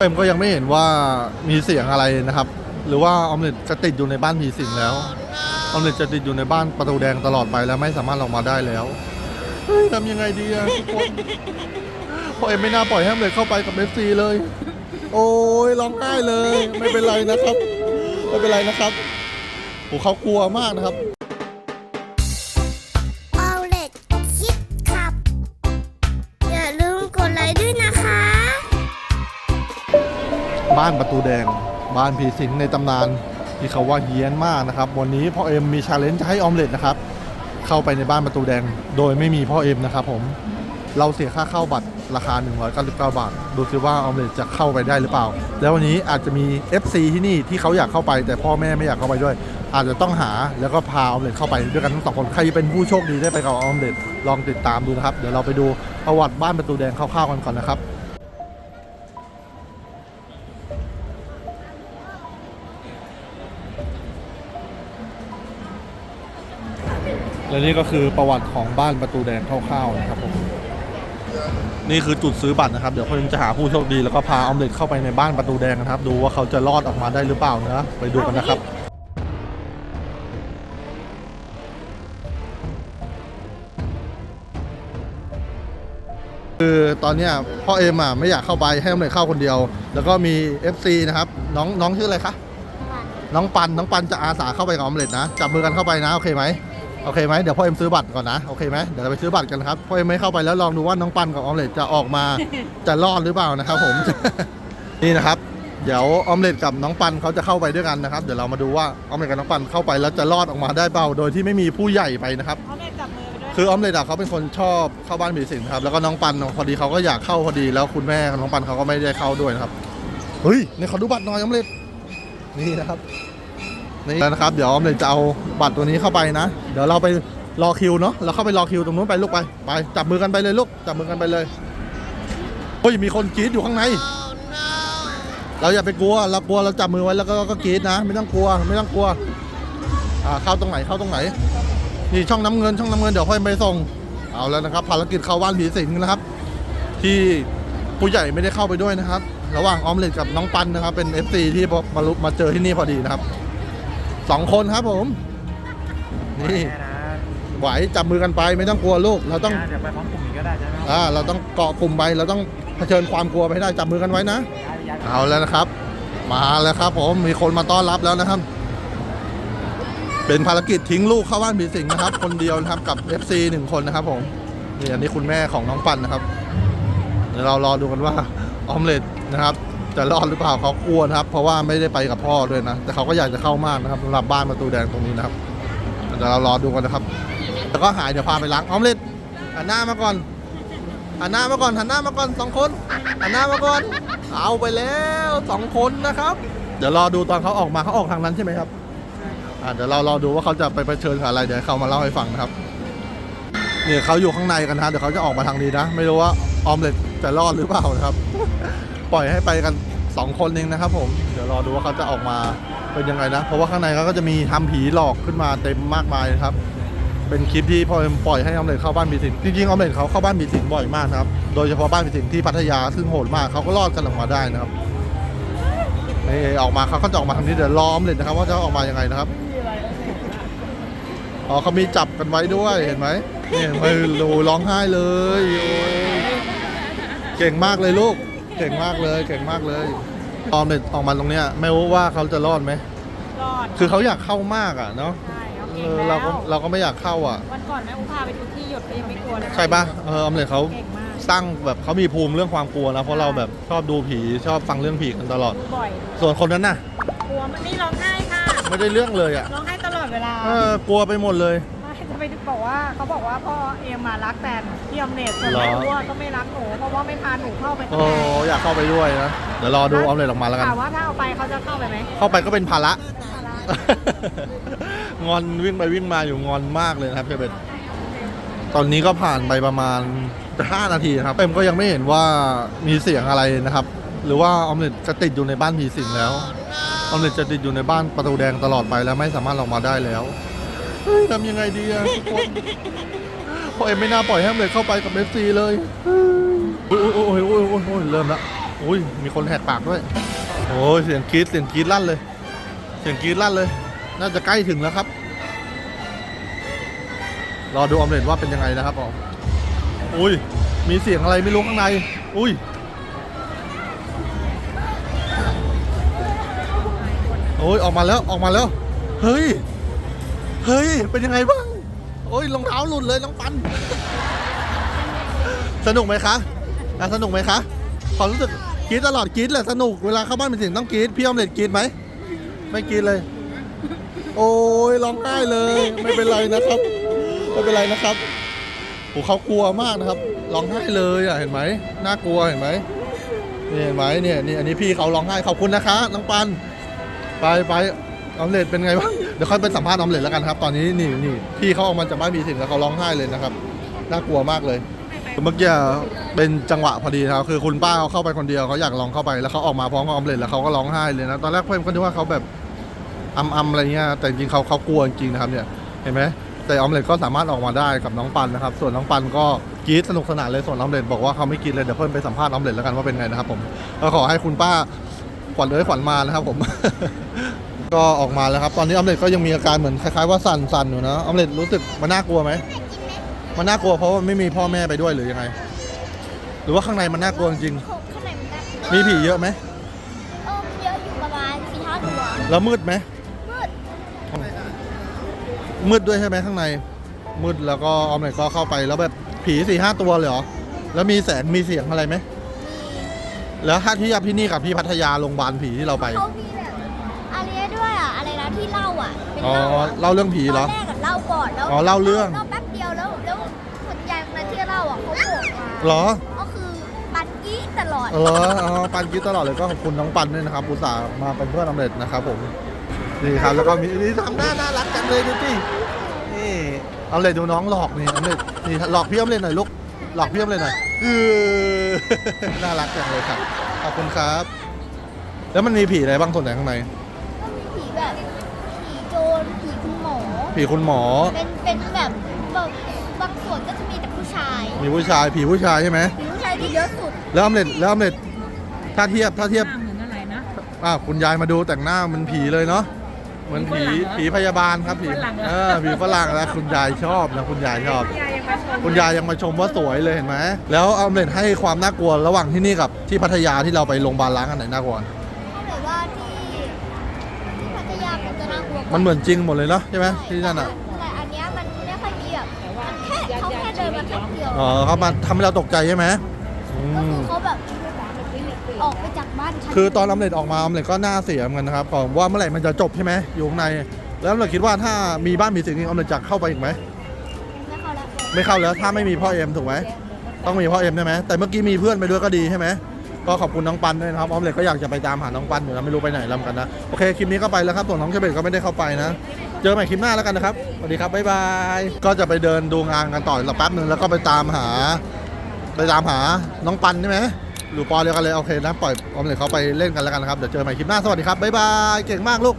เอ็มก็ยังไม่เห็นว่ามีเสียงอะไรนะครับ หรือว่าออมเล็ตจะติดอยู่ในบ้านผีสิงแล้วออมเล็ตจะติดอยู่ในบ้านประตูแดงตลอดไปแล้วไม่สามารถออกมาได้แล้วเฮ้ยทำยังไงดีอะทุกคนเพราะเอ็มไม่น่าปล่อยให้ออมเล็ตเข้าไปกับเอฟซีเลย โอ้ยร้องไห้เลย ไม่เป็นไรนะครับ ไม่เป็นไรนะครับโหเขากลัวมากนะครับ บ้านประตูแดง บ้านผีสิงในตำนาน ที่เขาว่าเฮี้ยนมากนะครับ วันนี้พ่อเอ็มมีชาเลนจ์จะให้ออมเล็ตนะครับ เข้าไปในบ้านประตูแดง โดยไม่มีพ่อเอ็มนะครับผม เราเสียค่าเข้าบัตรราคา 199 บาท ดูซิว่าออมเล็ตจะเข้าไปได้หรือเปล่า แล้ววันนี้อาจจะมี FC ที่นี่ที่เขาอยากเข้าไป แต่พ่อแม่ไม่อยากเข้าไปด้วย อาจจะต้องหาแล้วก็พาออมเล็ตเข้าไปด้วยกันทั้งสองคน ใครเป็นผู้โชคดีได้ไปกับออมเล็ตลองติดตามดูนะครับ เดี๋ยวเราไปดูประวัติบ้านประตูแดงคร่าวๆกันก่อนนะครับ และนี่ก็คือประวัติของบ้านประตูแดงคร่าวๆนะครับผมนี่คือจุดซื้อบัตรนะครับ เดี๋ยวพ่อเอ็มจะหาผู้โชคดีแล้วก็พาออมเล็ตเข้าไปในบ้านประตูแดงนะครับ ดูว่าเขาจะรอดออกมาได้หรือเปล่านะไปดูกันนะครับคือตอนเนี้ยพ่อเอ็มอะไม่อยากเข้าไปให้ออมเล็ตเข้าคนเดียว แล้วก็มี FC นะครับน้องน้องชื่ออะไรคะน้องปันน้องปันจะอาสาเข้าไปกับออมเล็ตนะจับมือกันเข้าไปนะโอเคไหม โอเคไหมเดี๋ยวพ่อเอ็มซื้อบัตรก่อนนะโอเคไหมเดี๋ยวเราไปซื้อบัตรกันครับพ่อเอ็มไม่เข้าไปแล้วลองดูว่าน้องปันกับออมเล็ตจะออกมาจะรอดหรือเปล่านะครับผม นี่นะครับ เดี๋ยวออมเล็ตกับน้องปันเขาจะเข้าไปด้วยกันนะครับ เดี๋ยวเรามาดูว่าออมเล็ตกับน้องปันเข้าไปแล้วจะรอดออกมาได้เปล่าโดยที่ไม่มีผู้ใหญ่ไปนะครับเขาเลยจับมือไปด้วยคือออมเล็ตอะเขาเป็นคนชอบเข้าบ้านผีสิงครับแล้วก็น้องปันพอดีเขาก็อยากเข้าพอดีแล้วคุณแม่กับน้องปันเขาก็ไม่ได้เข้าด้วยนะครับเฮ้ยเนี่ยเขาดูบัตรหน่อยออมเล็ตนี่นะครับ นี่แล้วนะครับ เดี๋ยวออมเล็ตจะเอาบัตรตัวนี้เข้าไปนะ เดี๋ยวเราไปรอคิวเนาะเราเข้าไปรอคิวตรงนู้นไปลูกไปไปจับมือกันไปเลยลูกจับมือกันไปเลยเฮ้ยมีคนกรีดอยู่ข้างใน เราอย่าไปกลัวเรากลัวเราจับมือไว้แล้วก็ก็กรีดนะ ไม่ต้องกลัวไม่ต้องกลัวอ่าเข้าตรงไหนเข้าตรงไหนนี่ช่องน้ำเงินช่องน้ำเงินเดี๋ยวพ่อยไปส่งเอาแล้วนะครับ ภารกิจเข้าบ้านผีสิงนะครับ ที่ผู้ใหญ่ไม่ได้เข้าไปด้วยนะครับ ระหว่างออมเล็ตกับน้องปันนะครับ เป็น FC ที่มาลุมาเจอที่นี่พอดีนะครับ สองคนครับผม นี่ไหวจับมือกันไปไม่ต้องกลัวลูก เราต้องเดี๋ยวไปพร้อมกลุ่มนี้ก็ได้ใช่ไหมครับอ่าเราต้องเกาะกลุ่มไปเราต้องเผชิญความกลัวไปให้ได้จับมือกันไว้นะย้ายเอาแล้วนะครับ มาแล้วครับ ผมมีคนมาต้อนรับแล้วนะครับ เป็นภารกิจทิ้งลูกเข้าบ้านผีสิงนะครับ คนเดียวนะครับกับ FC หนึ่งคนนะครับ ผมนี่อันนี้คุณแม่ของน้องปันนะครับเดี๋ยวเรารอดูกันว่าออมเล็ตนะครับ จะรอดหรือเปล่าเขากลัวนะครับ เพราะว่าไม่ได้ไปกับพ่อด้วยนะ แต่เขาก็อยากจะเข้ามากนะครับสำหรับบ้านประตูแดงตรงนี้นะครับเดี๋ยวเรารอดูกันนะครับแล้วก็หายเดี๋ยวพาไปล้างออมเล็ตหันหน้ามาก่อนหันหน้ามาก่อนหันหน้ามาก่อนสองคนหันหน้ามาก่อน เอาไปแล้วสองคนนะครับ เดี๋ยวรอดูตอนเขาออกมาเขาออกทางนั้นใช่ไหมครับอ่าเดี๋ยวเรารอดูว่าเขาจะไปเผชิญกับอะไรเดี๋ยวเขามาเล่าให้ฟังนะครับเนี่ยเขาอยู่ข้างในกันนะเดี๋ยวเขาจะออกมาทางนี้นะ ไม่รู้ว่าออมเล็ตจะรอดหรือเปล่านะครับ ปล่อยให้ไปกัน สองคนเองนะครับ ผมเดี๋ยวรอดูว่าเขาจะออกมาเป็นยังไงนะ เพราะว่าข้างในเขาก็จะมีทำผีหลอกขึ้นมาเต็มมากมายนะครับ เป็นคลิปที่พอปล่อยให้ออมเล็ตเข้าบ้านผีสิงจริงๆออมเล็ตเขาเข้าบ้านผีสิงบ่อยมากนะครับ โดยเฉพาะบ้านผีสิงที่พัทยาซึ่งโหดมากเขาก็รอดกันออกมาได้นะครับนี่ออกมาเขาก็จะออกมาทางนี้เดี๋ยวรออมเล็ตนะครับ ว่าจะออกมายังไงนะครับอ๋อเขามีจับกันไว้ด้วยเห็นไหมนี่เฮ้ยโอ้ร้องไห้เลย เก่งมากเลยลูก เก่งมากเลย เก่งมากเลยออมเล็ตออกมาตรงเนี้ยไม่รู้ว่าเขาจะรอดไหม รอดคือเขาอยากเข้ามากอะเนาะใช่เขาเอเก่งอแล้เราวก็เราก็ไม่อยากเข้าอะ วันก่อนแม่อุ้พาไปดูที่หยดก็ยังไม่กลัวเลยใช่ปะเออออมเล็ตเขาเก่งมากสร้างแบบเขามีภูมิเรื่องความกลัวนะเพราะเราแบบชอบดูผีชอบฟังเรื่องผีกันตลอดบ่อยส่วนคนนั้นน่ะ กลัวมันนี่ร้องไห้ค่ะไม่ได้เรื่องเลยอะ ร้องไห้ตลอดเวลา เออกลัวไปหมดเลย ไม่จะไปบอกว่าเขาบอกว่าพ่อเอ็มมารักแต่พี่อมเนตส่วนเหรอแม่อ้วก็ไม่รักหนูเพราะว่าไม่พาหนูเข้าไปข้างโอ้ในอยากเข้าไปด้วยนะ เดี๋ยวรอดูออมเล็ตออกมาแล้วกัน ถามว่าถ้าเอาไปเขาจะเข้าไปไหมเข้าไปก็เป็นภาระ งอนวิ่งไปวิ่งมาอยู่งอนมากเลยนะครับเพื่อนตอนนี้ก็ผ่านไปประมาณ 5 นาทีครับเอ็มก็ยังไม่เห็นว่ามีเสียงอะไรนะครับ หรือว่าออมเล็ตจะติดอยู่ในบ้านผีสิงแล้ว ออมเล็ตจะติดอยู่ในบ้านประตูแดงตลอดไปแล้วไม่สามารถออกมาได้แล้ว เฮ้ยทำยังไงดีอะทุกคนเพราะเอ็มไม่น่าปล่อยให้ออมเล็ตเข้าไปกับเอฟซีเลยโอ้ยโอ้ยโอ้ยโอ้ยโอ้ยโอ้ยเริ่มละอุ้ยมีคนแหกปากด้วยโอ้ยเสียงกรี๊ดเสียงกรี๊ดลั่นเลย เสียงกรี๊ดลั่นเลย น่าจะใกล้ถึงแล้วครับ รอดูออมเล็ตว่าเป็นยังไงนะครับผมอุ้ยมีเสียงอะไรไม่รู้ข้างใน อุ้ยโอ้ยออกมาแล้วออกมาแล้ว เฮ้ย เฮ้ย เป็นยังไงบ้าง โอ้ยรองเท้าหลุดเลยน้องปัน สนุกไหมคะอะสนุกไหมคะความรู้สึกกรีดตลอดกรีดแหละสนุก เวลาเข้าบ้านเป็นสิ่งต้องกรีดพี่ออมเล็ตกรีดไหม ไม่กรีดเลย โอ้ยร้องไห้เลย ไม่เป็นไรนะครับไม่เป็นไรนะครับโอ้เขากลัวมากนะครับร้องไห้เลยอะเห็นไหมน่ากลัวเห็นไหมนี่เห็นไหมเนี่ยนี่อันนี้พี่เขาร้องไห้ขอบคุณนะคะน้องปัน ไปไป ออมเล็ตเป็นไงบ้างเดี๋ยวค่อยไปสัมภาษณ์ออมเล็ตแล้วกันครับ ตอนนี้นี่นี่พี่เขาออกมาจากบ้านมีสิ่งแล้วเขาร้องไห้เลยนะครับ น่ากลัวมากเลยเมื่อกี้เป็นจังหวะพอดีครับคือคุณป้าเขาเข้าไปคนเดียวเขาอยากลองเข้าไปแล้วเขาออกมาพร้อมกับออมเล็ตแล้วเขาก็ร้องไห้เลยนะตอนแรกเพื่อนก็นึกว่าเขาแบบอำอำอะไรเงี้ยแต่จริงๆเขาเขากลัวจริงนะครับเนี่ยเห็นไหมแต่ออมเล็ตก็สามารถออกมาได้กับน้องปันนะครับ ส่วนน้องปันก็กรี๊ดสนุกสนานเลยส่วนออมเล็ตบอกว่าเขาไม่กรี๊ดเลยเดี๋ยวเพิ่มไปสัมภาษณ์ออมเล็ตแล้วกันว่าเป็นไงนะครับผมก็ขอให้คุณป้าขวัญเอ้ยขวัญมานะครับผม ก็ออกมาแล้วครับ ตอนนี้ออมเล็ตก็ยังมีอาการเหมือนคล้ายๆว่าสั่นๆอยู่นะออมเล็ตรู้สึกมันน่ากลัวไหมมันน่ากลัวเพราะว่าไม่มีพ่อแม่ไปด้วยหรือยังไง หรือว่าข้างในมันน่ากลัวจริงข้างในมันได้ๆมีผีเยอะไหมเออเยอะอยู่ประมาณสี่ห้าตัวแล้วมืดไหมมืดมืดด้วยใช่ไหมข้างใน มืดแล้วก็ออมเล็ตก็เข้าไปแล้วแบบผีสี่ห้าตัวเลยเหรอแล้วมีแสงมีเสียงอะไรไหมแล้วถ้าที่ที่นี่กับที่พัทยาโรงพยาบาลผีที่เราไปเขามี ที่เล่าอะเป็นอ๋อเล่าอะเล่าเรื่องผีเหรอตอนแรกอะเล่าก่อนแล้วอ๋อเล่าเรื่อง เล่าแป๊บเดียวแล้วแล้วคนยายคนนั้นที่เล่าอะเขาบอกมาเหรอก็คือปันกี้ตลอดเอออ๋อปันคิดตลอดเลยก็ขอบคุณน้องปันด้วยนะครับอุตส่าห์มาเป็นเพื่อนออมเล็ตนะครับผมนี่ครับแล้วก็มีนี่ทำหน้าน่ารักจังเลยดูสินี่ออมเล็ตดูน้องหลอกนี่ออมเล็ตนี่หลอกพี่ออมเล็ตหน่อยลูกหลอกพี่ออมเล็ตหน่อยเออ น่ารักจังเลยครับขอบคุณครับ แล้วมันมีผีอะไรบ้างส่วนไหนข้างใน ก็มีผีแบบผีโจรผีคุณหมอ ผีคุณหมอ เป็นเป็นแบบแบบบางส่วนก็จะมีแต่ผู้ชายมีผู้ชายผีผู้ชายใช่ไหมผีผู้ชายที่เยอะสุดแล้วออมเล็ตแล้วออมเล็ตถ้าเทียบถ้าเทียบหน้าเหมือนอะไรนะ อ่าคุณยายมาดูแต่งหน้ามันผีเลยเนาะเหมือนผีผีฝรั่งเหรอผีพยาบาลครับผีผีฝรั่งเหรอ เออผีฝรั่งแล้วคุณยายชอบนะคุณยายชอบ ยายยังมาชมคุณยายยังมาชมว่าสวยเลยเห็นไหมแล้วออมเล็ตให้ความน่ากลัวระหว่างที่นี่กับที่พัทยาที่เราไปโรงพยาบาลล้างอันไหนน่ากลัวถ้าเกิดว่าที่ ที่พัทยามันจะน่ากลัวกว่ามันเหมือนจริงหมดเลยเนาะใช่ไหมที่นั่นอะ แต่อันเนี้ยมันไม่ค่อยมีแบบมันแค่เขาแค่เดินมาแค่เดียวอ๋อเขามาทำให้เราตกใจใช่ไหมอืก็คืมอเขาแบบออกไปจากบ้านฉันคือตอนออมเล็ตออกมาออมเล็ตก็น่าเสียเหมือนกันนะครับผมว่าเมื่อไหร่มันจะจบใช่ไหมอยู่ข้างใน แล้วออมเล็ตคิดว่าถ้ามีบ้านมีสิ่งนี้ออมเล็ตจะเข้าไปอีกไหม ไม่เข้าแล้วไม่เข้าแล้วถ้าไม่มีพ่อเอ็มถูกไหมต้องมีพ่อเอ็มใช่ไหมแต่เมื่อกี้มีเพื่อนไปด้วยก็ดีใช่ไหม ก็ขอบคุณน้องปันด้วยนะครับออมเล็ตก็อยากจะไปตามหาน้องปันอยู่นะไม่รู้ไปไหนลำกันนะโอเคคลิปนี้ก็ไปแล้วครับส่วนน้องเชเบตก็ไม่ได้เข้าไปนะ เจอใหม่คลิปหน้าแล้วกันนะครับสวัสดีครับบ๊ายบายก็จะไปเดินดูงานกันต่ออีกแป๊บหนึ่งแล้วก็ไปตามหา ไปตามหาน้องปันใช่ไหมหรือปอเดียวกันเลยโอเคนะปล่อยออมเล็ตเขาไปเล่นกันแล้วกันนะครับเดี๋ยวเจอใหม่คลิปหน้าสวัสดีครับบ๊ายบายเก่งมากลูก